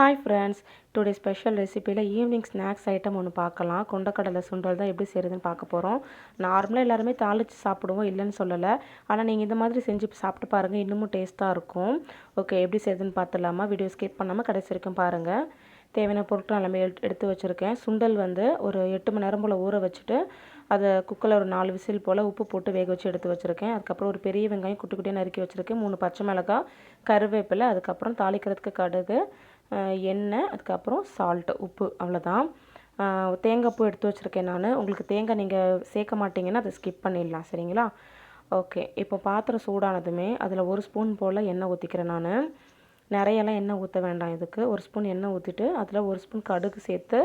Hi friends today special ரெசிப்பியில் evening snacks item ஒன்று பார்க்கலாம். கொண்டக்கடலை சுண்டல் தான் எப்படி செய்கிறதுன்னு பார்க்க போகிறோம் நார்மலாக எல்லாருமே தாளித்து சாப்பிடுவோம் இல்லைன்னு சொல்லலை. ஆனால் நீங்கள் இந்த மாதிரி செஞ்சு சாப்பிட்டு பாருங்கள் இன்னமும் டேஸ்ட்டாக இருக்கும். ஓகே எப்படி செய்யுதுன்னு பார்த்துலாமா வீடியோ ஸ்கிப் பண்ணாமல் கடைசி வரைக்கும் பாருங்கள் தேவையான பொருட்கள் எல்லாமே எடுத்து எடுத்து வச்சுருக்கேன். சுண்டல் வந்து ஒரு எட்டு மணி நேரம் போல் ஊற வச்சுட்டு அதை குக்கரில் ஒரு நாலு விசில் போல் உப்பு போட்டு வேக வச்சு எடுத்து வச்சுருக்கேன். அதுக்கப்புறம் ஒரு பெரிய வெங்காயம் குட்டி குட்டியாக நறுக்கி வச்சுருக்கேன். மூணு பச்சை மிளகாய் கருவேப்பிலை அதுக்கப்புறம் தாளிக்கிறதுக்கு கடுகு எண்ணெய் அதுக்கப்புறம் சால்ட்டு உப்பு அவ்வளோதான் அஹ் தேங்காய் பூ எடுத்து வச்சுருக்கேன் நான். உங்களுக்கு தேங்காய் நீங்கள் சேர்க்க மாட்டிங்கன்னா அதை ஸ்கிப் பண்ணிடலாம் சரிங்களா? ஓகே இப்போ பாத்திரம் சூடானதுமே அதில் ஒரு ஸ்பூன் போல் எண்ணெய் ஊற்றிக்கிறேன் நான். நிறையெல்லாம் எண்ணெய் ஊற்ற வேண்டாம் இதுக்கு. ஒரு ஸ்பூன் எண்ணெய் ஊற்றிட்டு அதில் ஒரு ஸ்பூன் கடுகு சேர்த்து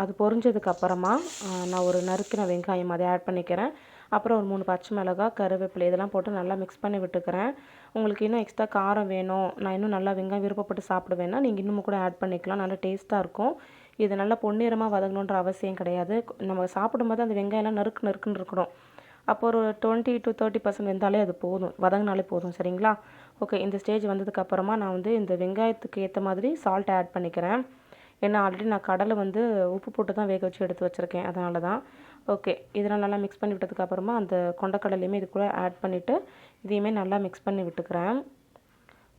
அது பொரிஞ்சதுக்கப்புறமா நான் ஒரு நறுக்கின வெங்காயம் அதை ஆட் பண்ணிக்கிறேன். அப்புறம் ஒரு மூணு பச்சை மிளகாய் கருவேப்பிலை இதெல்லாம் போட்டு நல்லா மிக்ஸ் பண்ணி விட்டுக்கிறேன். உங்களுக்கு இன்னும் எக்ஸ்ட்ரா காரம் வேணும். நான் இன்னும் நல்லா வெங்காயம் விருப்பப்பட்டு சாப்பிடுவேன்னா நீங்கள் இன்னும் கூட ஆட் பண்ணிக்கலாம். நல்லா டேஸ்ட்டாக இருக்கும். இது நல்லா பொன்னிறமாக வதங்கணுன்ற அவசியம் கிடையாது. நம்ம சாப்பிடும்போது அந்த வெங்காயம்லாம் நறுக்கு நறுக்குன்னு இருக்கணும். அப்போ ஒரு டுவெண்ட்டி டு தேர்ட்டி பர்சன்ட் வெந்தாலே அது போதும். வதங்கினாலே போதும். சரிங்களா? ஓகே இந்த ஸ்டேஜ் வந்ததுக்கப்புறமா நான் வந்து இந்த வெங்காயத்துக்கு ஏற்ற மாதிரி சால்ட் ஆட் பண்ணிக்கிறேன். ஏன்னா ஆல்ரெடி நான் கடலை வந்து உப்பு போட்டு தான் வேக வச்சு எடுத்து வச்சுருக்கேன். அதனால தான். ஓகே. இதெல்லாம் நல்லா மிக்ஸ் பண்ணி விட்டதுக்கப்புறமா அந்த கொண்டக்கடலையுமே இது கூட ஆட் பண்ணிவிட்டு இதையுமே நல்லா மிக்ஸ் பண்ணி விட்டுக்கிறேன்.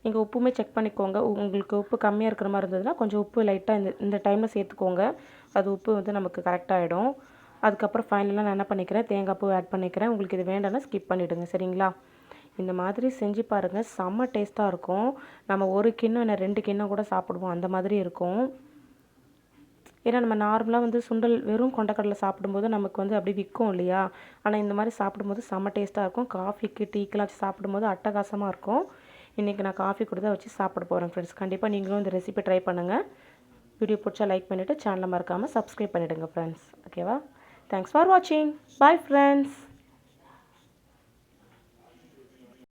நீங்கள் உப்புமே செக் பண்ணிக்கோங்க. உ- உங்களுக்கு உப்பு கம்மியாக இருக்கிற மாதிரி இருந்ததுன்னா கொஞ்சம் உப்பு லைட்டாக இந்த இந்த டைமில் சேர்த்துக்கோங்க. அது உப்பு வந்து நமக்கு கரெக்டாகிடும் அதுக்கப்புறம் ஃபைனலாக நான் என்ன பண்ணிக்கிறேன்? தேங்காய் பூ ஆட் பண்ணிக்கிறேன். உங்களுக்கு இது வேண்டாம்னா ஸ்கிப் பண்ணிவிடுங்க சரிங்களா? இந்த மாதிரி செஞ்சு பாருங்கள் செம்ம டேஸ்ட்டாக இருக்கும். நம்ம ஒரு கிண்ணம் இல்லை ரெண்டு கிண்ணம் கூட சாப்பிடுவோம். அந்த மாதிரி இருக்கும். ஏன்னா நம்ம நார்மலாக வந்து சுண்டல் வெறும் கொண்டக்கடலை சாப்பிடும்போது நமக்கு வந்து அப்படி விற்கும் இல்லையா? ஆனால் இந்த மாதிரி சாப்பிடும்போது செம்ம டேஸ்ட்டாக இருக்கும். காஃபிக்கு டீக்கெலாம் வச்சு சாப்பிடும்போது அட்டகாசமாக இருக்கும். இன்றைக்கி நான் காஃபி கூட தான் வச்சு சாப்பிட போகிறேன் ஃப்ரெண்ட்ஸ் கண்டிப்பாக நீங்களும் இந்த ரெசிபி ட்ரை பண்ணுங்கள் வீடியோ பிடிச்சா லைக் பண்ணிவிட்டு சேனலை மறக்காமல் சப்ஸ்கிரைப் பண்ணிவிடுங்க ஃப்ரெண்ட்ஸ் ஓகேவா தேங்க்ஸ் ஃபார் வாட்சிங் பாய் ஃப்ரெண்ட்ஸ்